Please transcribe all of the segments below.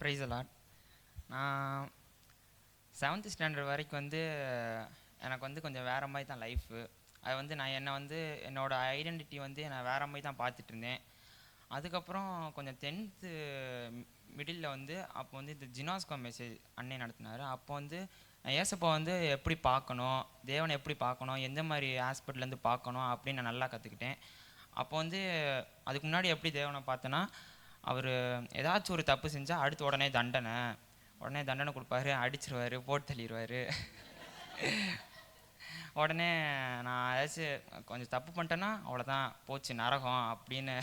Price allot நான் seventh standard வரைக்கும் வந்து எனக்கு வந்து கொஞ்சம் வேறு மாதிரி தான் லைஃபு அது வந்து நான் என்னை வந்து என்னோடய ஐடென்டிட்டி வந்து நான் வேறு மாதிரி தான் பார்த்துட்டு இருந்தேன். அதுக்கப்புறம் கொஞ்சம் டென்த்து மிடில் வந்து அப்போ வந்து இந்த ஜினாஸ்கோ மெசேஜ் அண்ணே நடத்தினார். அப்போ வந்து ஏசப்பா வந்து எப்படி பார்க்கணும் தேவனை எப்படி பார்க்கணும் எந்த மாதிரி ஹாஸ்பிட்டல்லேருந்து பார்க்கணும் அப்படின்னு நான் நல்லா கற்றுக்கிட்டேன் அப்போ வந்து அதுக்கு முன்னாடி எப்படி தேவனை பார்த்தேன்னா அவர் ஏதாச்சும் ஒரு தப்பு செஞ்சால் அடுத்து உடனே தண்டனை. உடனே தண்டனை கொடுப்பாரு அடிச்சிருவாரு போட்டு தள்ளிடுவார் உடனே நான் ஏதாச்சும் கொஞ்சம் தப்பு பண்ணிட்டேன்னா அவ்வளோதான் போச்சு நரகம் அப்படின்னு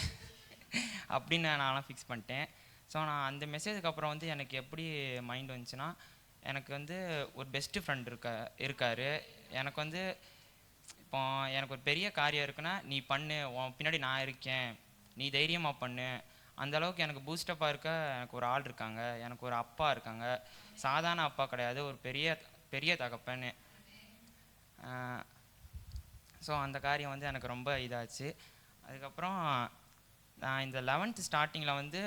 அப்படின்னு நான்லாம் ஃபிக்ஸ் பண்ணிட்டேன். ஸோ நான் அந்த மெசேஜுக்கு அப்புறம் வந்து எனக்கு எப்படி மைண்ட் வந்துச்சுன்னா எனக்கு வந்து ஒரு பெஸ்ட்டு ஃப்ரெண்ட் இருக்க இருக்கார். எனக்கு வந்து இப்போ எனக்கு ஒரு பெரிய காரியம் இருக்குன்னா நீ பண்ணு உன் பின்னாடி நான் இருக்கேன். நீ தைரியமாக பண்ணு. அந்த அளவுக்கு எனக்கு பூஸ்டப்பாக இருக்க எனக்கு ஒரு ஆள் இருக்காங்க. எனக்கு ஒரு அப்பா இருக்காங்க. சாதாரண அப்பா கிடையாது. ஒரு பெரிய பெரிய தகப்பன்னு. ஸோ அந்த காரியம் வந்து எனக்கு ரொம்ப இதாச்சு. அதுக்கப்புறம் நான் இந்த லெவன்த்து ஸ்டார்டிங்கில் வந்து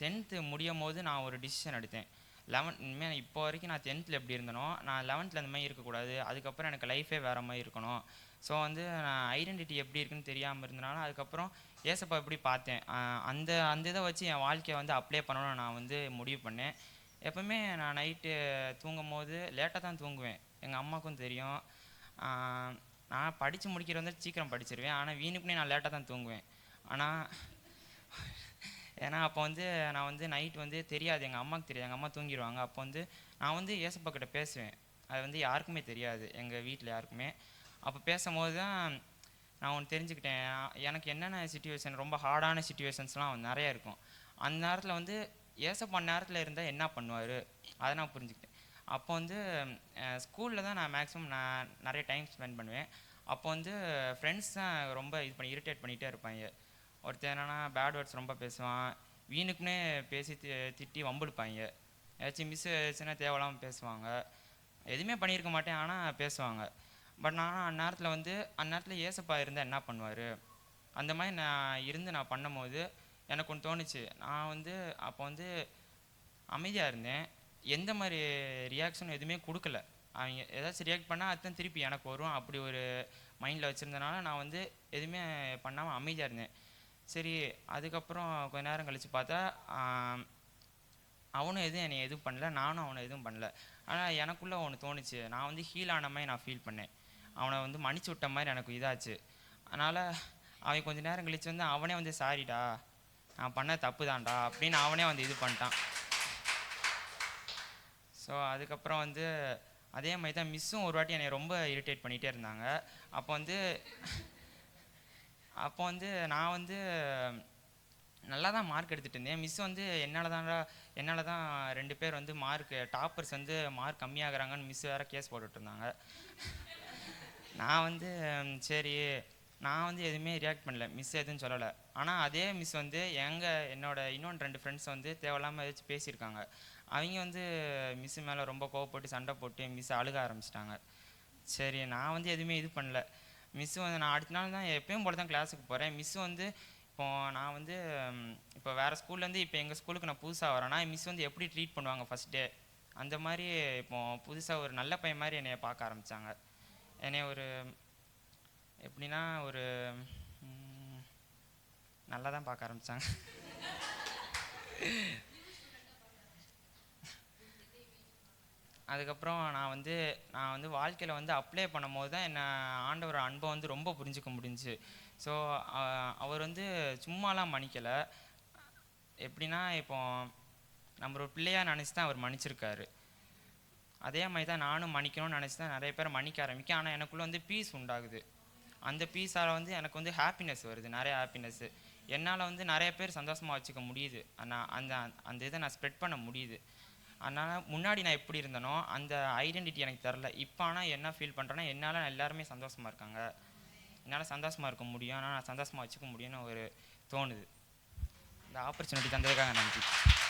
டென்த்து முடியும் போது நான் ஒரு டிசிஷன் எடுத்தேன். லெவன் இனிமேல் இப்போ வரைக்கும் நான் டென்த்தில் எப்படி இருந்தனோ நான் லெவன்த்தில் அந்த மாதிரி இருக்கக்கூடாது. அதுக்கப்புறம் எனக்கு லைஃபே வேறு மாதிரி இருக்கணும். ஸோ வந்து நான் ஐடென்டிட்டி எப்படி இருக்குன்னு தெரியாமல் இருந்தனால அதுக்கப்புறம் ஏசப்பா எப்படி பார்த்தேன். அந்த அந்த இதை வச்சு என் வாழ்க்கையை வந்து அப்ளை பண்ணணும்னு நான் வந்து முடிவு பண்ணேன். எப்பவுமே நான் நைட்டு தூங்கும் போது லேட்டாக தான் தூங்குவேன். எங்கள் அம்மாவுக்கும் தெரியும். நான் படித்து முடிக்கிற வந்து சீக்கிரம் படிச்சிருவேன். ஆனால் வீணுக்குனே நான் லேட்டாக தான் தூங்குவேன். ஆனால் ஏன்னா அப்போ வந்து நான் வந்து நைட் வந்து தெரியாது. எங்கள் அம்மாவுக்கு தெரியாது. எங்கள் அம்மா தூங்கிடுவாங்க அப்போ வந்து நான் வந்து ஏசப்பா கிட்ட பேசுவேன். அது வந்து யாருக்குமே தெரியாது. எங்கள் வீட்டில் யாருக்குமே. அப்போ பேசும்போது தான் நான் ஒன்று தெரிஞ்சுக்கிட்டேன். எனக்கு என்னென்ன சுச்சுவேஷன் ரொம்ப ஹார்டான சுச்சுவேஷன்ஸ்லாம் நிறைய இருக்கும். அந்த நேரத்தில் வந்து ஏசப்பா நேரத்தில் இருந்தால் என்ன பண்ணுவார்? அதை நான் புரிஞ்சுக்கிட்டேன். அப்போ வந்து ஸ்கூலில் தான் நான் மேக்ஸிமம் நான் நிறைய டைம் ஸ்பெண்ட் பண்ணுவேன். அப்போ வந்து ஃப்ரெண்ட்ஸ் தான் ரொம்ப இது பண்ணி இரிட்டேட் பண்ணிகிட்டே இருப்பாங்க. ஒருத்தர் என்னென்னா பேட் வேர்ட்ஸ் ரொம்ப பேசுவான். வீணுக்குன்னே பேசி தி- திட்டி வம்பிழுப்பாங்க. ஏதாச்சும் மிஸ் ஆச்சுன்னா தேவையில்லாமல் பேசுவாங்க. எதுவுமே பண்ணியிருக்க மாட்டேன் ஆனால் பேசுவாங்க. பட் நான் அந்நேரத்தில் வந்து அந்நேரத்தில் ஏசப்பா இருந்தால் என்ன பண்ணுவார்? அந்த மாதிரி நான் இருந்து நான் பண்ணும்போது எனக்கு ஒன்று தோணுச்சு. நான் வந்து அப்போ வந்து அமைதியாக இருந்தேன். எந்த மாதிரி ரியாக்ஷன் எதுவுமே கொடுக்கல. அவங்க ஏதாச்சும் ரியாக்ட் பண்ணால் அதுதான் திருப்பி எனக்கு வரும். அப்படி ஒரு மைண்டில் வச்சுருந்தனால நான் வந்து எதுவுமே பண்ணாமல் அமைதியாக இருந்தேன். சரி அதுக்கப்புறம் கொஞ்ச நேரம் கழித்து பார்த்தா அவனும் எதுவும் என்னை எதுவும் பண்ணல. நானும் அவனை எதுவும் பண்ணல. ஆனால் எனக்குள்ளே ஒன்று தோணுச்சு. நான் வந்து ஹீல் ஆன மாதிரி நான் ஃபீல் பண்ணேன். அவனை வந்து மன்னிச்சு விட்ட மாதிரி எனக்கு இதாச்சு. அதனால் அவன் கொஞ்ச நேரம் கழிச்சு வந்து அவனே வந்து சாரிடா நான் பண்ண தப்பு தான்டா அப்படின்னு அவனே வந்து இது பண்ணிட்டான். ஸோ அதுக்கப்புறம் வந்து அதே மாதிரி தான் மிஸ்ஸும் ஒரு வாட்டி என்னை ரொம்ப இரிட்டேட் பண்ணிகிட்டே இருந்தாங்க. அப்போ வந்து அப்போ வந்து நான் வந்து நல்லா தான் மார்க் எடுத்துகிட்டு இருந்தேன். மிஸ் வந்து என்னால் தான்டா என்னால் தான் ரெண்டு பேர் வந்து மார்க் டாப்பர்ஸ் வந்து மார்க் கம்மியாகிறாங்கன்னு மிஸ் வேறு கேஸ் போட்டுட்ருந்தாங்க நான் வந்து சரி நான் வந்து எதுவுமே ரியாக்ட் பண்ணல. மிஸ் எதுவும் சொல்லலை. ஆனால் அதே மிஸ் வந்து எங்கள் என்னோட இன்னொன்று ரெண்டு ஃப்ரெண்ட்ஸ் வந்து தேவையில்லாமல் ஏதாச்சும் பேசியிருக்காங்க. அவங்க வந்து மிஸ் மேலே ரொம்ப கோவப்பட்டு சண்டை போட்டு மிஸ் அழுக ஆரம்பிச்சிட்டாங்க. சரி நான் வந்து எதுவுமே இது பண்ணல. மிஸ் வந்து நான் அடுத்த நாள் தான் எப்பயும் போல தான் கிளாஸுக்கு போகிறேன் மிஸ் வந்து இப்போ நான் வந்து இப்போ வேறு ஸ்கூல்லேருந்து இப்போ எங்கள் ஸ்கூலுக்கு நான் புதுசாக வரேன்னா மிஸ் வந்து எப்படி ட்ரீட் பண்ணுவாங்க ஃபஸ்ட் டே? அந்த மாதிரி இப்போ புதுசாக ஒரு நல்ல பையன் மாதிரி என்னைய பார்க்க ஆரம்பித்தாங்க என்னைய ஒரு எப்படின்னா ஒரு நல்லா தான் பார்க்க ஆரம்பித்தாங்க அதுக்கப்புறம் நான் வந்து நான் வந்து வாழ்க்கையில் வந்து அப்ளை பண்ணும்போது தான் என்னை ஆண்டவர் அன்பை வந்து ரொம்ப புரிஞ்சுக்க முடிஞ்சுச்சு. ஸோ அவர் வந்து சும்மாலாம் மன்னிக்கலை. எப்படின்னா இப்போ நம்ம ஒரு பிள்ளையாக நினச்சி தான் அவர் மன்னிச்சிருக்காரு. அதே மாதிரி தான் நானும் மன்னிக்கணும்னு நினச்சி தான் நிறைய பேர் மன்னிக்க ஆரம்பிக்கேன். ஆனால் எனக்குள்ளே வந்து பீஸ் உண்டாகுது. அந்த பீஸால் வந்து எனக்கு வந்து ஹாப்பினஸ் வருது நிறைய ஹாப்பினஸ்ஸு என்னால் வந்து நிறைய பேர் சந்தோஷமாக வச்சுக்க முடியுது. நான் அந்த அந்த இதை நான் ஸ்ப்ரெட் பண்ண முடியுது. அதனால் முன்னாடி நான் எப்படி இருந்தனோ அந்த ஐடென்டிட்டி எனக்கு தரல. இப்போ ஆனால் என்ன ஃபீல் பண்ணுறேன்னா என்னால் எல்லாருமே சந்தோஷமாக இருக்காங்க. என்னால் சந்தோஷமாக இருக்க முடியும். ஆனால் நான் சந்தோஷமாக வச்சுக்க முடியும்னு ஒரு தோணுது. இந்த ஆப்பர்ச்சுனிட்டி தந்ததுக்காக நன்றி.